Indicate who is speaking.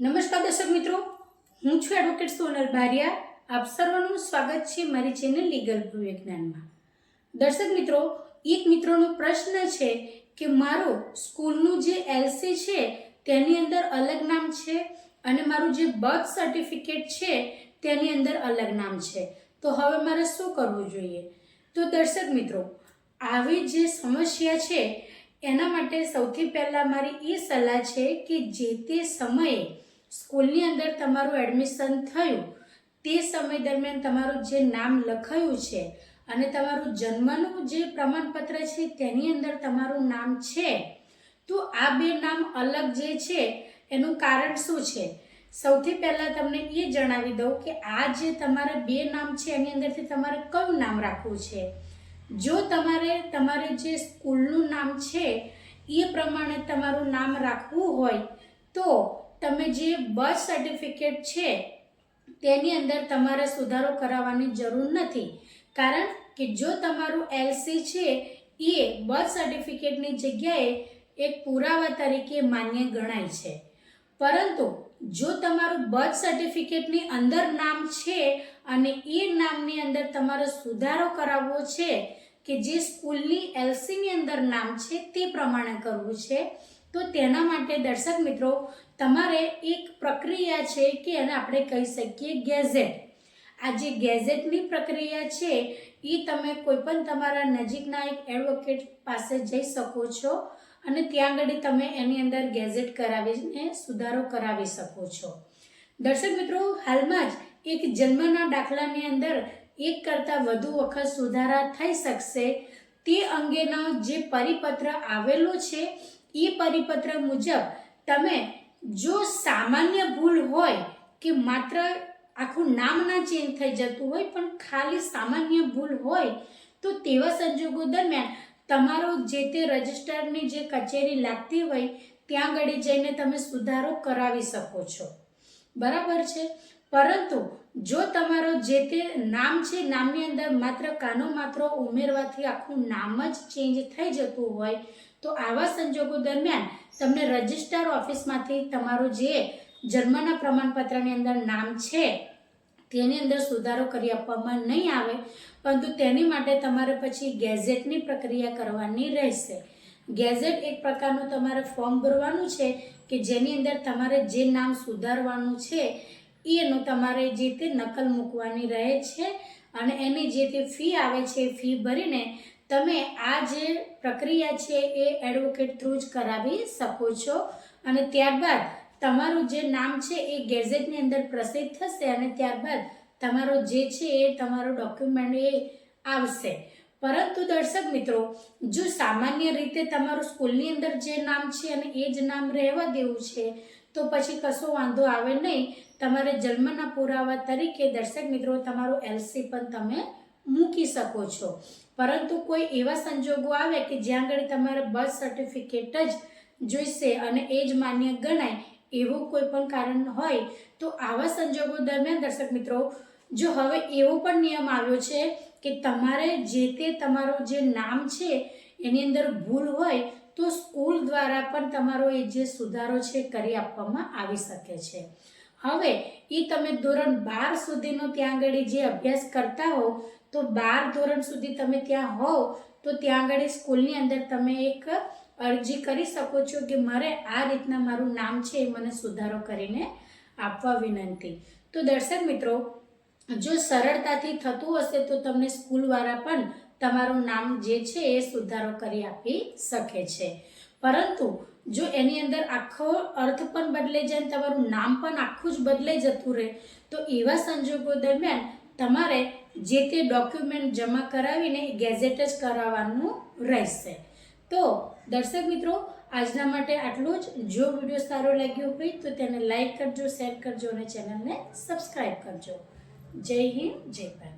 Speaker 1: નમસ્કાર દર્શક મિત્રો, હું છું એડવોકેટ સોનલ ભારિયા. આપ સર્વનું સ્વાગત છે મારી ચેનલ લીગલ વિજ્ઞાનમાં. દર્શક મિત્રો, એક મિત્રોનો પ્રશ્ન છે કે મારો સ્કૂલનું જે એલસી છે, તેની અંદર અલગ નામ છે? અને મારું જે બર્થ સર્ટિફિકેટ છે, તેની અંદર અલગ નામ છે? તો હવે મારે શું કરવું જોઈએ? તો દર્શક મિત્રો, આવી જે સમસ્યા છે, એના માટે સૌથી પહેલાં મારી એ સલાહ છે કે જે તે સમયે સ્કૂલની અંદર તમારું એડમિશન થયું, તે સમય દરમિયાન તમારું જે નામ લખાયું છે અને તમારું જન્મનું જે પ્રમાણપત્ર છે તેની અંદર તમારું નામ છે. તો આ બે નામ અલગ જે છે, એનું કારણ શું છે? સૌથી પહેલાં તમને એ જણાવી દઉં કે આ જે તમારા બે નામ છે, એની અંદરથી તમારે કયું નામ રાખવું છે? જો તમારે તમારે જે સ્કૂલનું નામ છે, એ પ્રમાણે તમારું નામ રાખવું હોય, તો તમે જે બર્થ સર્ટિફિકેટ છે, તેની અંદર તમારે સુધારો કરાવવાની જરૂર નથી. કારણ કે જો તમારું એલસી છે, એ બર્થ સર્ટિફિકેટની જગ્યાએ એક પુરાવા તરીકે માન્ય ગણાય છે. પરંતુ જો તમારું બર્થ સર્ટિફિકેટની અંદર નામ છે અને એ નામની અંદર તમારે સુધારો કરાવવો છે કે જે સ્કૂલની એલસીની અંદર નામ છે, તે પ્રમાણે કરવું છે તો તેના માટે દર્શક મિત્રો, તમારે એક પ્રક્રિયા છે કે એને આપણે કહી શકીએ ગેઝેટ. આ જે ગેઝેટની પ્રક્રિયા છે, એ તમે કોઈ પણ તમારા નજીકના એક એડવોકેટ પાસે જઈ શકો છો અને ત્યાં આગળ તમે એની અંદર ગેઝેટ કરાવીને સુધારો કરાવી શકો છો. દર્શક મિત્રો, હાલમાં જ એક જન્મના દાખલાની અંદર એક કરતાં વધુ વખત સુધારા થઈ શકશે. તે અંગેનો જે પરિપત્ર આવેલો છે એ પરિપત્ર મુજબ તમે જો સામાન્ય ભૂલ હોય કે માત્ર આખું નામ ના ચેન્જ થઈ જતું હોય પણ ખાલી સામાન્ય ભૂલ હોય, તો તેવા સંજોગો દરમિયાન તમારો જે તે રજિસ્ટરની જે કચેરી લાગતી હોય ત્યાં આગળ જઈને તમે સુધારો કરાવી શકો છો. બરાબર છે? પરંતુ જો તમારો જે તે નામ છે નામની અંદર માત્ર કાનો માત્ર ઉમેરવાથી આખું નામ જ ચેન્જ થઈ જતું હોય તો આવા સંજોગો દરમિયાન તમને રજિસ્ટ્રાર ઓફિસમાંથી તમારું જે જન્મના પ્રમાણપત્રની અંદર નામ છે, તેની અંદર સુધારો કરી આપવામાં નહીં આવે, પરંતુ તેની માટે તમારે પછી ગેઝેટની પ્રક્રિયા કરવાની રહેશે. ગેઝેટ એક પ્રકારનું તમારે ફોર્મ ભરવાનું છે કે જેની અંદર તમારે જે નામ સુધારવાનું છે, એનું તમારે જે તે નકલ મૂકવાની રહે છે અને એની જે તે ફી આવે છે એ ફી ભરીને તમે આ જે પ્રક્રિયા છે એ એડવોકેટ થ્રુ જ કરાવી શકો છો. અને ત્યારબાદ તમારું જે નામ છે એ ગેઝેટની અંદર પ્રસિદ્ધ થશે અને ત્યારબાદ તમારો જે છે એ તમારો ડોક્યુમેન્ટ એ આવશે. પરંતુ દર્શક મિત્રો, જો સામાન્ય રીતે તમારું સ્કૂલની અંદર જે નામ છે અને એ જ નામ રહેવા દેવું છે, તો પછી કશો વાંધો આવે નહીં. તમારે જન્મના પુરાવા તરીકે દર્શક મિત્રો, તમારું એલસી પણ તમે મૂકી શકો છો. પરંતુ કોઈ એવા સંજોગો આવે કે જ્યાં આગળ તમારે બર્થ સર્ટિફિકેટ જ જોઈશે અને એ જ માન્ય ગણાય, એવું કોઈ પણ કારણ હોય, તો આવા સંજોગો દરમિયાન દર્શક મિત્રો, જો હવે એવો પણ નિયમ આવ્યો છે કે તમારે જે તે તમારો જે નામ છે, એની અંદર ભૂલ હોય, તો સ્કૂલ દ્વારા પણ તમારો એ જે સુધારો છે કરી આપવામાં આવી શકે છે. હવે એ તમે ધોરણ બાર સુધીનો ત્યાં આગળ જે અભ્યાસ કરતા હો તો બાર ધોરણ સુધી તમે ત્યાં હોવ, તો ત્યાં આગળ સ્કૂલની અંદર તમે એક અરજી કરી શકો છો કે મારે આ રીતના મારું નામ છે એ મને સુધારો કરીને આપવા વિનંતી. તો દર્શક મિત્રો, જો સરળતાથી થતું હશે તો તમને સ્કૂલવાળા પણ તમારું નામ જે છે એ સુધારો કરી આપી શકે છે. પરંતુ જો એની અંદર આખો અર્થ પણ બદલાઈ જાય તમારું નામ પણ આખું જ બદલાઈ જતું રહે, તો એવા સંજોગો દરમિયાન તમારે જે તે ડોક્યુમેન્ટ જમા કરાવીને ગેઝેટ જ કરાવવાનું રહેશે. તો દર્શક મિત્રો, આજના માટે આટલું જ. જો વીડિયો સારો લાગ્યો હોય તો તેને લાઈક કરજો શેર કરજો અને ચેનલને સબસ્ક્રાઈબ કરજો. જય હિન્દ, જય ભારત.